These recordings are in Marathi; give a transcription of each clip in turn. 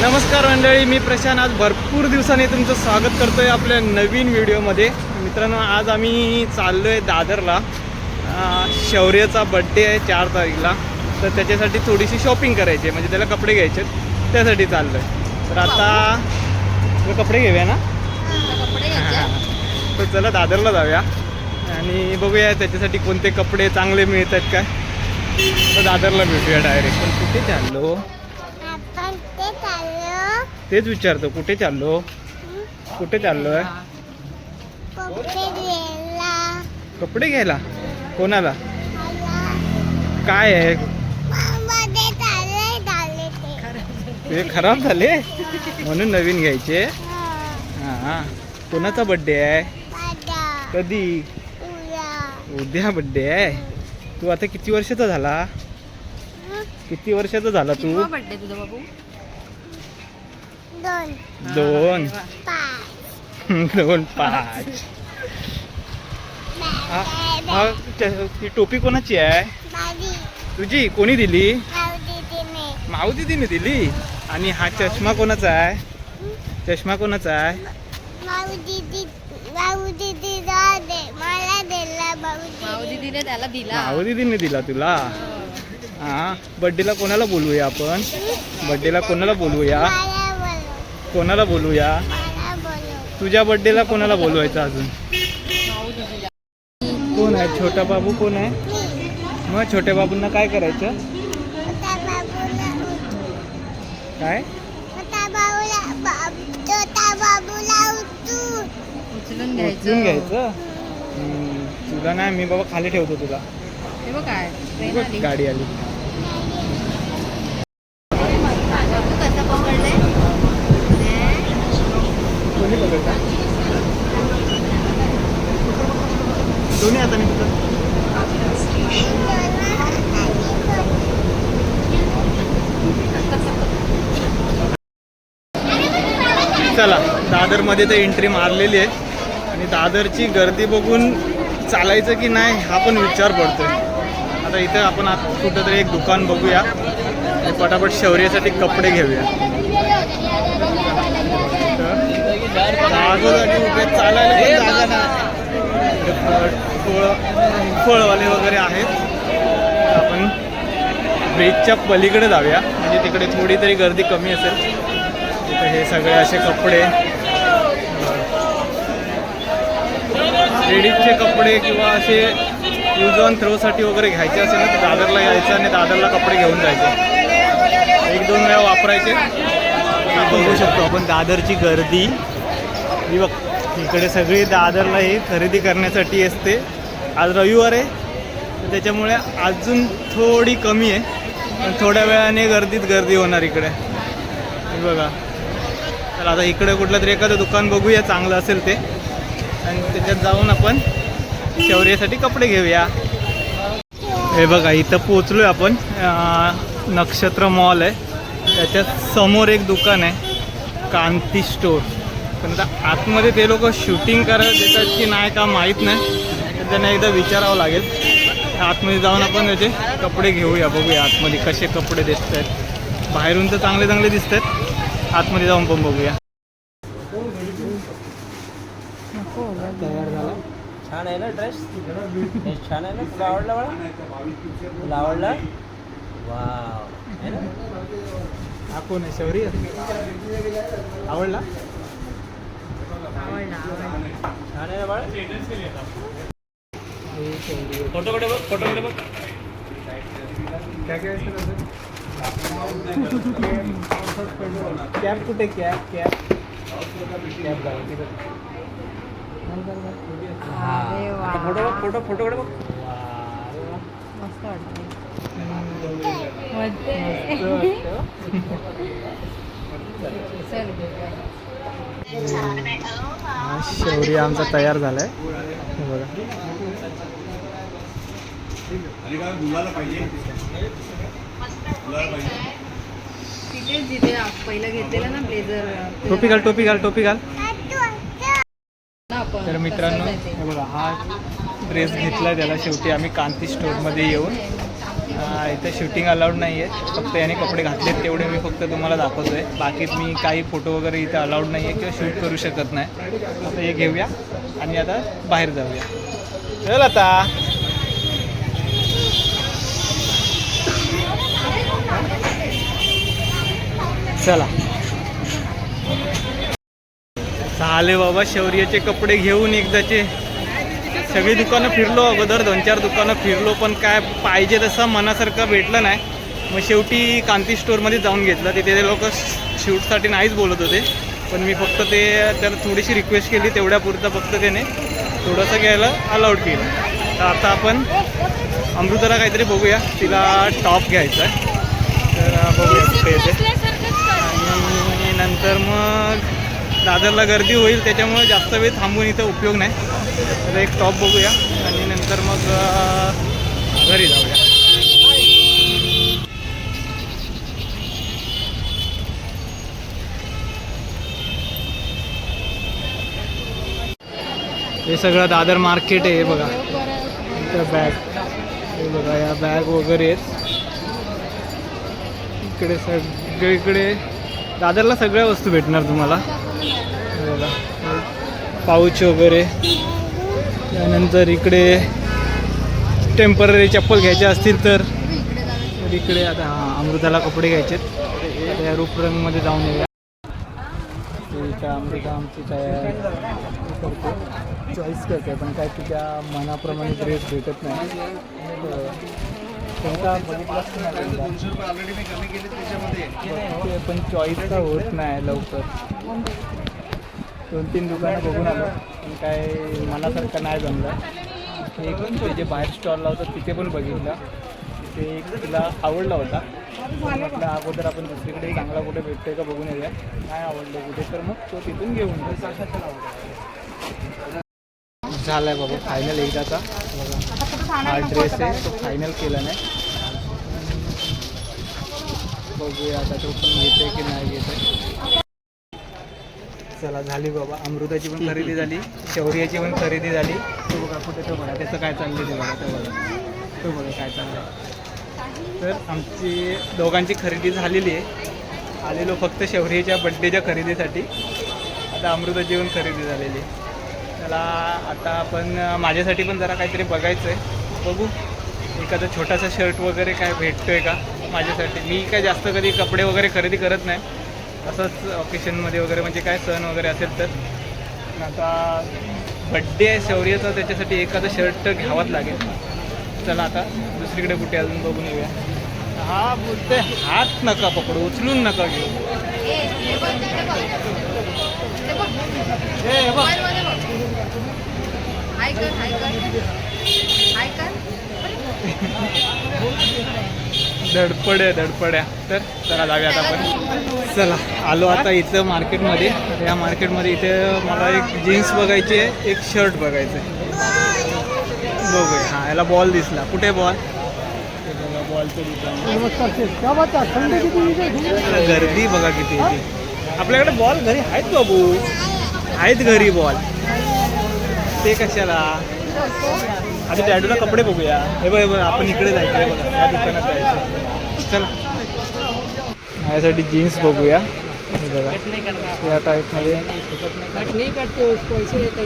नमस्कार मंडळी मी प्रशांत. आज भरपूर दिवसांनी तुमचं स्वागत करतो आहे आपल्या नवीन व्हिडिओमध्ये. मित्रांनो आज आम्ही चाललो आहे दादरला शौर्यचा बड्डे आहे चार तारीखला. तर त्याच्यासाठी थोडीशी शॉपिंग करायची आहे. म्हणजे त्याला कपडे घ्यायचे आहेत, त्यासाठी चाललो आहे तर आता कपडे घेऊया ना? तर चला दादरला जाऊया. आणि बघूया त्याच्यासाठी कोणते कपडे चांगले मिळत आहेत काय. तर दादरला भेटूया डायरेक्ट पण कुठे चाललो. तेच विचारतो कुठे चाललो? कुठे चाललो कपडे घ्यायला. कोणाला? काय आहे? ते. खराब झाले? म्हणून नवीन घ्यायचे. हा, हां. कोणाचा बड्डे आहे? दादा कधी? उद्या. बड्डे आहे. तू आता किती वर्षाचा झाला? किती वर्षाचा झाला तू? बर्थडे तुझा बाबू? दोन. दोन. पाच. दोन पाच. हा हा, टोपी कोणाची आहे? तुझी कोणी दिली? माऊ दिदीने दिली? आणि हा चष्मा कोणाचा आहे? चष्मा कोणाचा आहे? माऊ दीदी माऊ दीदी दे मला दिला भाऊ माऊ दीदी दीदीने दिला. माऊ दिदीने दिला तुला? हा बड्डेला कोणाला बोलूया आपण? बड्डेला कोणाला बोलूया? कोणाला बोलूया? तुझ्या बड्डेला कोणाला बोलवायचं अजून? कोण आहे? छोटा बाबू कोण आहे? मग छोट्या बाबूंना काय करायचं? काय? उचलून घ्यायचं. तुला नाही मी बाबा खाली ठेवतो तुला. काय. गाडी आली बाबू कसं पकडले कोणी पकडता दोन्ही हाताने पकड. चला. दादरमध्ये तर एंट्री मारलेली आहे. आणि दादरची गर्दी बघून चालायचं की नाही हा पण विचार पडतो आता इथं आपण आता कुठंतरी एक दुकान बघूया. आणि पटापट शौर्यासाठी कपडे घेऊया. तर जागोजागी उभे चालायला जागा नाही. फळ फळवाले वगैरे आहेत. आपण ब्रिजच्या पलीकडे जाऊया. म्हणजे तिकडे थोडी तरी गर्दी कमी असेल. हे सगळे असे कपडे. लेडीजचे कपडे किंवा असे यूज ऑन थ्रोसाठी वगैरे घ्यायचे असेल ना तर दादरला यायचं आणि दादरला कपडे घेऊन जायचे. एक दोन वेळा वापरायचे. बघू शकतो आपण दादरची गर्दी. ही बघ इकडे सगळी दादरला ही खरेदी करण्यासाठी असते. आज रविवार आहे त्याच्यामुळे अजून थोडी कमी आहे. पण थोड्या वेळाने गर्दीत गर्दी होणार इकडे. बघा. तर आता इकडे कुठलं तरी एखादं दुकान बघूया चांगलं असेल ते. आणि त्याच्यात जाऊन आपण शौर्यासाठी कपडे घेऊया. हे बघा इथं पोचलोय आपण. नक्षत्र मॉल आहे. त्याच्यासमोर एक दुकान आहे कांती स्टोर पण आता आतमध्ये ते लोक शूटिंग करायला देतात की नाही का माहीत नाही. तर त्यांना एकदा विचारावं लागेल. आतमध्ये जाऊन आपण त्याचे कपडे घेऊया बघूया आतमध्ये कसे कपडे दिसत आहेत बाहेरून तर चांगले चांगले दिसत आहेत आतमध्ये जाऊन पण बघूया. तयार झाला. छान आहे ना ड्रेस ड्रेस छान आहे ना? तुला आवडला मला तुला आवडला? है हा कोण आहे? शौर्य? आवडला? छान आहे ना बाळा? फोटोकडे बघ? फोटोकडे बघ? काय काय कॅब कुठे? कॅब कॅब आता फोटो फोटो फोटोकडे बघ. मस्त शौर्य आमचा तयार झालाय. हे बघा. टोपी घाल टोपी घाल टोपी घाल. तर मित्रांनो. हे बघा हा ड्रेस घेतलाय त्याला शेवटी. आम्ही कांती स्टोअरमध्ये येऊन हा, इथे शूटिंग अलाउड नाही आहे फक्त याने कपडे घातलेत तेवढे मी फक्त तुम्हाला दाखवतो आहे बाकी मी काही फोटो वगैरे इथे अलाउड नाही आहे किंवा शूट करू शकत नाही. आता हे घेऊया आणि आता बाहेर जाऊया. चल आता. चला. आले बाबा शौर्याचे कपडे घेऊन एकदाचे. सगळी दुकानं फिरलो अगोदर दोन चार दुकानं फिरलो पण काय पाहिजे तसं मनासारखं भेटलं नाही. मग शेवटी कांती स्टोअरमध्ये जाऊन घेतलं. तिथे ते लोक शूटसाठी नाहीच बोलत होते. पण मी फक्त ते तर थोडीशी रिक्वेस्ट केली तेवढ्यापुरतं फक्त त्याने थोडंसं घ्यायला अलाउड केलं. तर आता आपण अमृताला काहीतरी बघूया. तिला टॉप घ्यायचा आहे तर बघूया कुठे येते. नंतर मग दादरला गर्दी होईल त्याच्यामुळे जास्त वेळ थांबून इथं उपयोग नाही. तर एक टॉप बघूया आणि नंतर मग घरी जाऊया. हे सगळं दादर मार्केट आहे बघा. इथं बॅग हे बघा या बॅग वगैरे आहेत. इकडे सगळीकडे दादरला सगळ्या वस्तू भेटणार तुम्हाला. पाऊच वगैरे. त्यानंतर इकडे टेंपररी चप्पल घ्यायचे असतील तर. इकडे आता हां अमृताला कपडे घ्यायचे आहेत. त्या रूपरंगमध्ये जाऊन येऊया. तिच्या अमृता आमची काय करतो. चॉईस करते पण काय तिच्या मनाप्रमाणे ड्रेस भेटत नाही. पण चॉईस का होत नाही लवकर. दोन तीन दुकानं बघून आलो. पण काय मनासारखं नाही जमलं. एक ते जे बाहेर स्टॉल लावतात तिथे पण बघितलं. ते एक तिला आवडला होता. म्हटलं अगोदर आपण दुसरीकडे चांगला कुठे भेटतोय का बघून येऊया. नाही आवडलं कुठे तर मग तो तिथून घेऊन झालाय बाबा फायनल एकदाचा. बघा हा ड्रेस आहे तो फायनल केला नाही. बघूया आता तो पण घेतोय की नाही घेतोय चला झाली बाबा. अमृताची पण खरेदी झाली. शौर्याची पण खरेदी झाली. तो बघा कुठे तो बघा. त्याचं काय चाललं ते बघा तो बघा. तो बघा काय चाललं तर आमची दोघांची खरेदी झालेली आहे. आलेलो फक्त शौर्याच्या बड्डेच्या खरेदीसाठी. आता अमृताची पण खरेदी झालेली आहे. त्याला आता आपण माझ्यासाठी पण जरा काहीतरी बघायचं आहे बघू. एखादा छोटासा शर्ट वगैरे काय भेटतोय का माझ्यासाठी? मी काय जास्त कधी कपडे वगैरे खरेदी करत नाही. असंच ऑकेशनमध्ये वगैरे म्हणजे काय सण वगैरे असेल तर. आता बड्डे आहे शौर्याचा त्याच्यासाठी एखादा शर्ट घ्यावाच लागेल. चला आता दुसरीकडे कुठे अजून बघून येऊया. हा बोलते हात नका पकडू उचलून नका घेऊ. ए, हे बघ. धडपड्या धडपड्या तर चला जाऊया आता आपण. चला आलो आता इथं मार्केटमध्ये. या मार्केटमध्ये इथे मला एक जीन्स बघायची आहे एक शर्ट बघायचं आहे बघूया. हां याला बॉल दिसला. कुठे बॉल? बॉलचं दुकान गर्दी बघा किती आपल्याकडे बॉल घरी आहेत बाबू. आहेत घरी बॉल. ते कशाला? आता डॅडूला कपडे बघूया. हे बघ हे बघ आपण इकडे जायचं आहे बघा. या दुकानात जायचं चला. माझ्यासाठी जीन्स बघूया. बघा. या टाईपमध्ये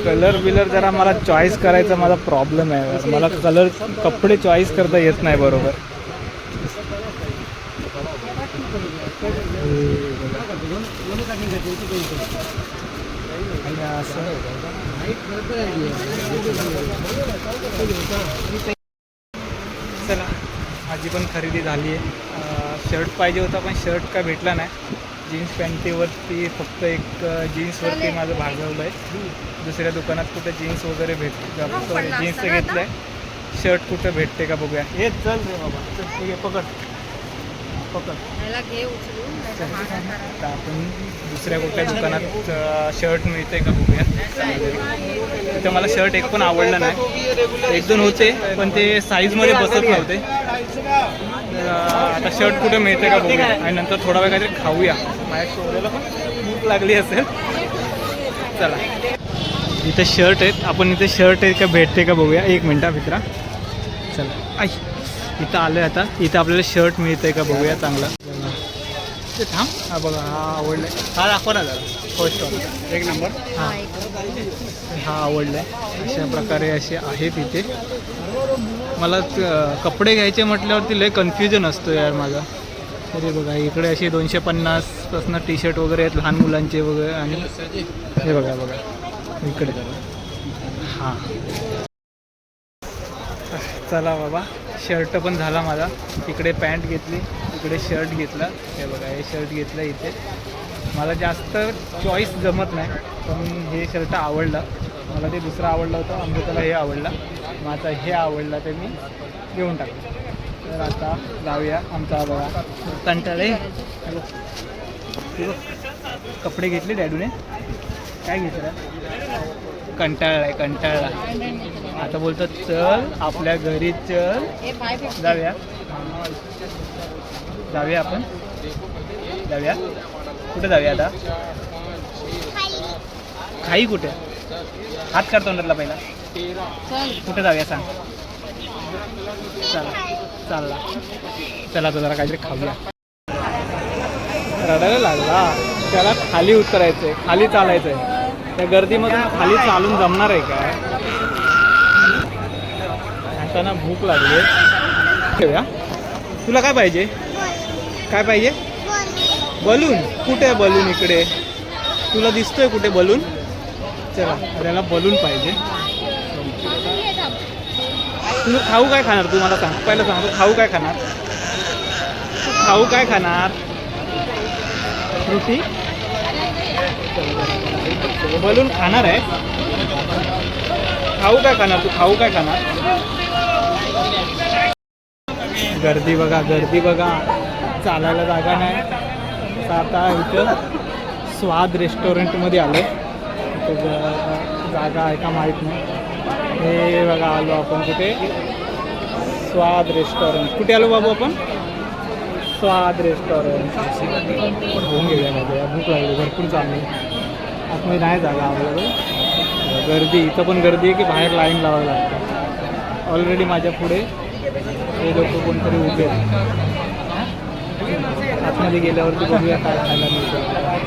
कलर बिलर जरा मला चॉईस करायचा माझा प्रॉब्लेम आहे. मला कलर कपडे चॉईस करता येत नाही बरोबर. असं चला माझी पण खरेदी झाली आहे. शर्ट पाहिजे होता पण शर्ट काय भेटला नाही. जीन्स पॅन्टीवरती फक्त एक जीन्सवरती माझं भागवलं आहे. दुसऱ्या दुकानात कुठे जीन्स वगैरे भेट जीन्स घेतलं आहे. शर्ट कुठं भेटते का बघूया. हे चल रे बाबा चल पकड. पकड. ह्याला घे उचलून नाहीतर माझा करा. तर आपण दुसऱ्या कुठल्या दुकानात शर्ट मिळते का बघूया. तिथं मला शर्ट एक पण आवडलं नाही. एक दोन होते पण ते साईजमध्ये बसत नव्हते. तर, आता शर्ट कुठे मिळते का बघूया. आणि नंतर थोडा वेळ काहीतरी खाऊया. माझ्या शोधायला पण भूक लागली असेल. चला. इथं शर्ट आहेत. आपण इथे शर्ट आहे का भेटते का बघूया. एक मिनटा मित्रा. चला. आई. इथं आलोय आता. इथं आपल्याला शर्ट मिळतंय का बघूया चांगला. ते थांब. हा बघा हा आवडलाय. हा दाखवा ना जरा. फर्स्ट एक नंबर हा. हा आवडलाय. अशा प्रकारे असे आहेत इथे. मला कपडे घ्यायचे म्हटल्यावरती लय कन्फ्युजन असतो यार माझा. तरी बघा इकडे असे दोनशे पन्नासपासून टी शर्ट वगैरे आहेत लहान मुलांचे वगैरे आणि हे बघा बघा. इकडे. हां. चला बाबा शर्ट पण झाला माझा. इकडे पॅन्ट घेतली इकडे शर्ट घेतला. हे बघा हे शर्ट घेतलं इथे. मला जास्त चॉईस जमत नाही पण हे शर्ट आवडलं. मला ते दुसरं आवडलं होतं अमृताला हे आवडलं. मग आता हे आवडलं ते मी घेऊन टाकलं तर आता जाऊया आमचा बघा कंटाळे कपडे घेतले डॅडूने. काय घेतलं? कंटाळला आहे कंटाळला आता बोलतो चल आपल्या घरी चल. जाऊया. जाऊया आपण. जाऊया. कुठे जाऊया आता? खाई कुठे? हात काढ तोंडातला पहिला. कुठे जाऊया सांग. चला. चालला. चला आता जरा काहीतरी खाऊया. रडायला लागला. त्याला खाली उतरायचं आहे खाली चालायचं आहे त्या गर्दीमधून खाली चालून जमणार आहे काय आता भूक लागली ठेवूया. तुला काय पाहिजे? काय पाहिजे? बलून. कुठे आहे बलून इकडे? तुला दिसतोय कुठे बलून? चला त्याला बलून पाहिजे. तू खाऊ काय खाणार? तू मला सांग. पहिलं सांग तू खाऊ काय खाणार? खाऊ काय खाणार? रोटी? बलून खाणार आहे. खाऊ काय खाणार? तू खाऊ काय खाणार? गर्दी बघा गर्दी बघा. चालायला जागा नाही. आता इथं स्वाद रेस्टॉरंटमध्ये आलो. जागा आहे का माहीत नाही. हे बघा आलो आपण कुठे? स्वाद रेस्टॉरंट. कुठे आलो बाबू आपण? स्वाद रेस्टॉरंट. होऊन गेल्या बाबा भूक लागली भरपूर चालली. आतमध्ये नाही जागा अवेलेबल गर्दी इथं पण गर्दी आहे की बाहेर लाईन लावावी लागते. ऑलरेडी माझ्या पुढे हे लोक कोणतरी उभे. आतमध्ये गेल्यावरती बघूया काय खायला मिळतं.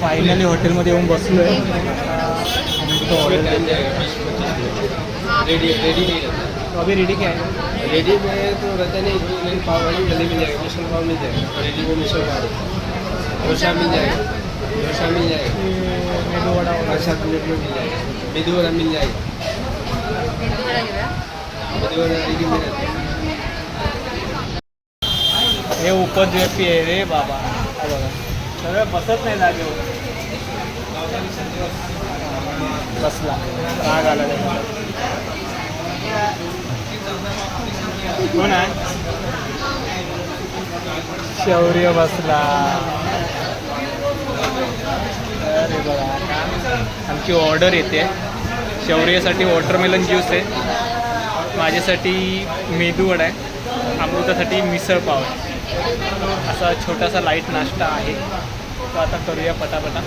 फायनली हॉटेलमध्ये येऊन बसलो आहे. रेडी अभी रेडी क्या है? रेडी में तो रहता नहीं नहीं पाव भाजी जल्दी मिल जाएगा। मिसल पाव मिल जाएगा। रेडी में मिसल पाव डोसा मिल जाएगा। डोसा मिल जाएगा। मेदू वडा सात मिनट में मिल जाएगा। मेदू वड़ा मिल जाएगा। हे उपद्व्यापी आहे रे बाबा बघा सगळं बसत नाही जागेवर बसला राग आला कोण आहे शौर्य बसला अरे बघा आमची ऑर्डर येते शौर्यासाठी वॉटरमेलन ज्यूस आहे. माझ्यासाठी मेदूवडा आहे. अमृतासाठी मिसळ पाव आहे. असा छोटासा लाइट नाश्ता आहे. तो आता करूया पटापटा.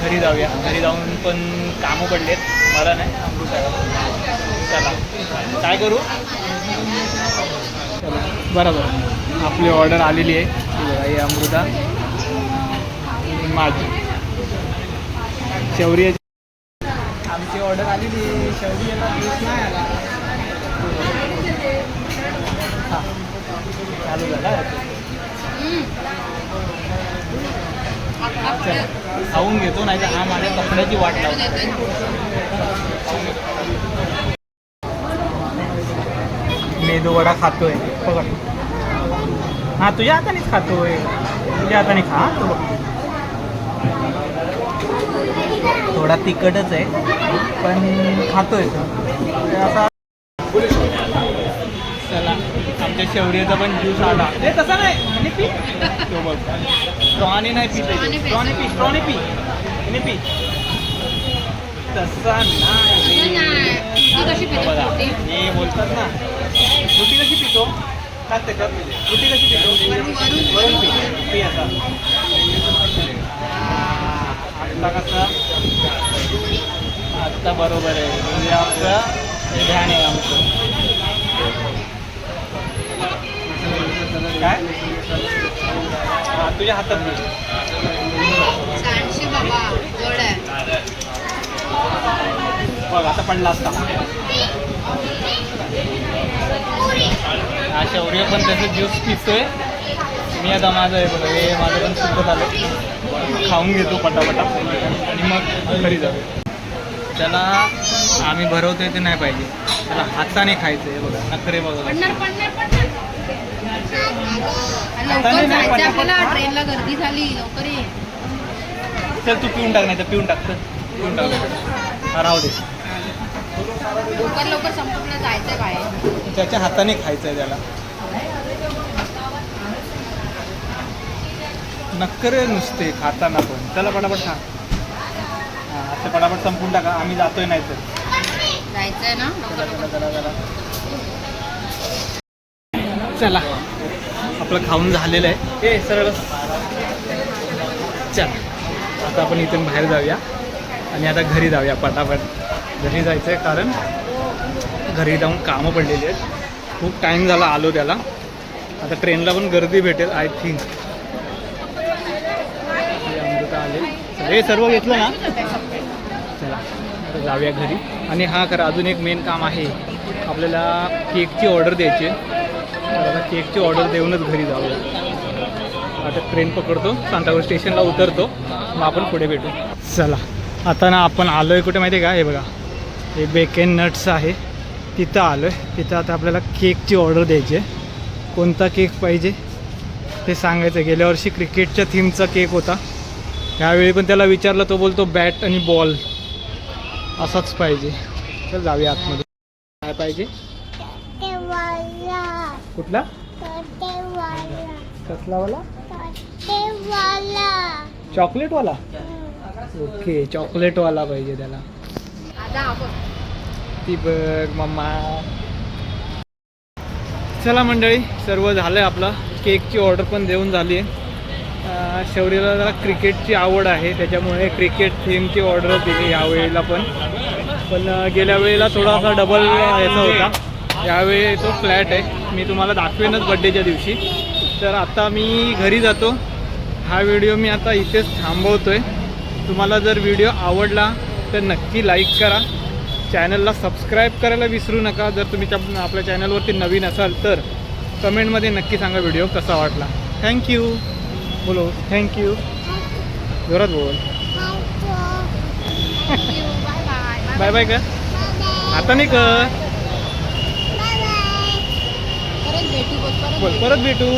घरी जाऊया. घरी जाऊन पण कामं पडलेत. मला नाही अमृताला. चला. काय करू? चला. बरोबर. आपली ऑर्डर आलेली आहे. ही अमृता. माझी. शौर्य आमची ऑर्डर आली ती शेवटी याला ज्यूस नाही आला. हां. चालू झाला. खाऊन घेतो नाही तर हा माझ्या कपड्याची वाट लावतो. मेदू वडा खातोय. बघा. हा तुझ्या हातानेच खातोय. तुझ्या हाताने खा तो बघ. थोडा तिखटच आहे. पण खातोय. असा चला आमच्या शौर्याचा पण ज्यूस आला. ते तसा नाही. पी? तो बघ. स्ट्रॉने नाही पिते स्ट्रॉने पी. स्ट्रॉने पी. आणि पी? तसा नाही. ती कशी पिते? बघा? हे बोलतात ना. फ्रुटी कशी पितो? खात त्याच्यात फ्रुटी कशी पितो? वरून- पी. पी. आता. आत्ता कसं? आत्ता बरोबर आहे. म्हणजे आमचं ध्यान आहे आमचं. काय? हा तुझ्या हातात बघ आता पडला असता. हा शौर्य पण त्याचं ज्यूस पितोय. मी आता माझं आहे बघा हे माझं पण सुद्धा झालं. खाऊन घेतो पटापटा. आणि मग घरी जाऊ. त्याला आम्ही भरवतोय ते नाही पाहिजे. त्याला हाताने खायचं आहे बघा नखरे बघा. पडणार पडणार पडणार आणि आता लवकर नाही जायचं पडणार. आपल्याला ट्रेनला गर्दी झाली लवकर ये. चल तू पिऊन टाक नाही तर पिऊन टाक चल. पिऊन टाक. हा राहू दे. लवकर लवकर संपूर्ण जायचंय बाहेर. त्याच्या हाताने खायचं आहे त्याला. नक्करे नुसते खाताना पण. त्याला पटापट खा. आता पटापट संपून टाका. आम्ही जातोय नाही तर जायचंय ना? चला लवकर चला चला चला. चला आपलं खाऊन झालेलं आहे. ए सरळ. चला. आता आपण इथून बाहेर जाऊया. आणि आता घरी जाऊया पटापट. घरी जायचं आहे कारण घरी जाऊन कामं पडलेली आहेत. खूप टाईम झाला आलो त्याला. आता ट्रेनला पण गर्दी भेटेल आय थिंक अमृता आले. हे सर्व घेतलं ना? जाऊया घरी. आणि हा खरं अजून एक मेन काम आहे. आपल्याला केकची ऑर्डर द्यायची आहे. आता केकची ऑर्डर देऊनच घरी जाऊया. आता ट्रेन पकडतो सांताक्रूज स्टेशनला उतरतो. मग आपण पुढे भेटू. चला आता ना आपण आलो आहे कुठे माहिती आहे का? हे बघा. हे बेकेन नट्स आहे. तिथं आलो आहे तिथं आता आपल्याला केकची ऑर्डर द्यायची आहे. कोणता केक पाहिजे? ते सांगायचं गेल्या वर्षी क्रिकेटच्या थीमचा केक होता. त्यावेळी पण त्याला विचारलं तो बोलतो बॅट आणि बॉल असाच पाहिजे. चल जाऊया आतमध्ये. काय पाहिजे? कुठला? तेवाला कसलावाला? तेवाला चॉकलेटवाला? ओके चॉकलेटवाला पाहिजे त्याला. आता आपण. ती बघ मम्मा. चला मंडळी सर्व झालं आहे आपलं. केकची ऑर्डर पण देऊन झाली आहे शौर्यला जरा क्रिकेटची आवड आहे त्याच्यामुळे क्रिकेट थीमची ऑर्डर दिली यावेळेला पण. पण गेल्या वेळेला थोडासा डबल याचा होता. यावेळी तो फ्लॅट आहे. मी तुम्हाला दाखवेनच बड्डेच्या दिवशी. तर आता मी घरी जातो. हा व्हिडिओ मी आता इथेच थांबवतो आहे तुम्हाला जर व्हिडिओ आवडला तर नक्की लाईक करा. चॅनलला सबस्क्राईब करायला विसरू नका. जर तुम्ही त्या- आपल्या चॅनलवरती नवीन असाल तर कमेंटमध्ये नक्की सांगा व्हिडिओ कसा वाटला. थँक्यू बोलो थँक्यू जोरात बोल. बाय बाय कर आता नाही परत बोल परत भेटू.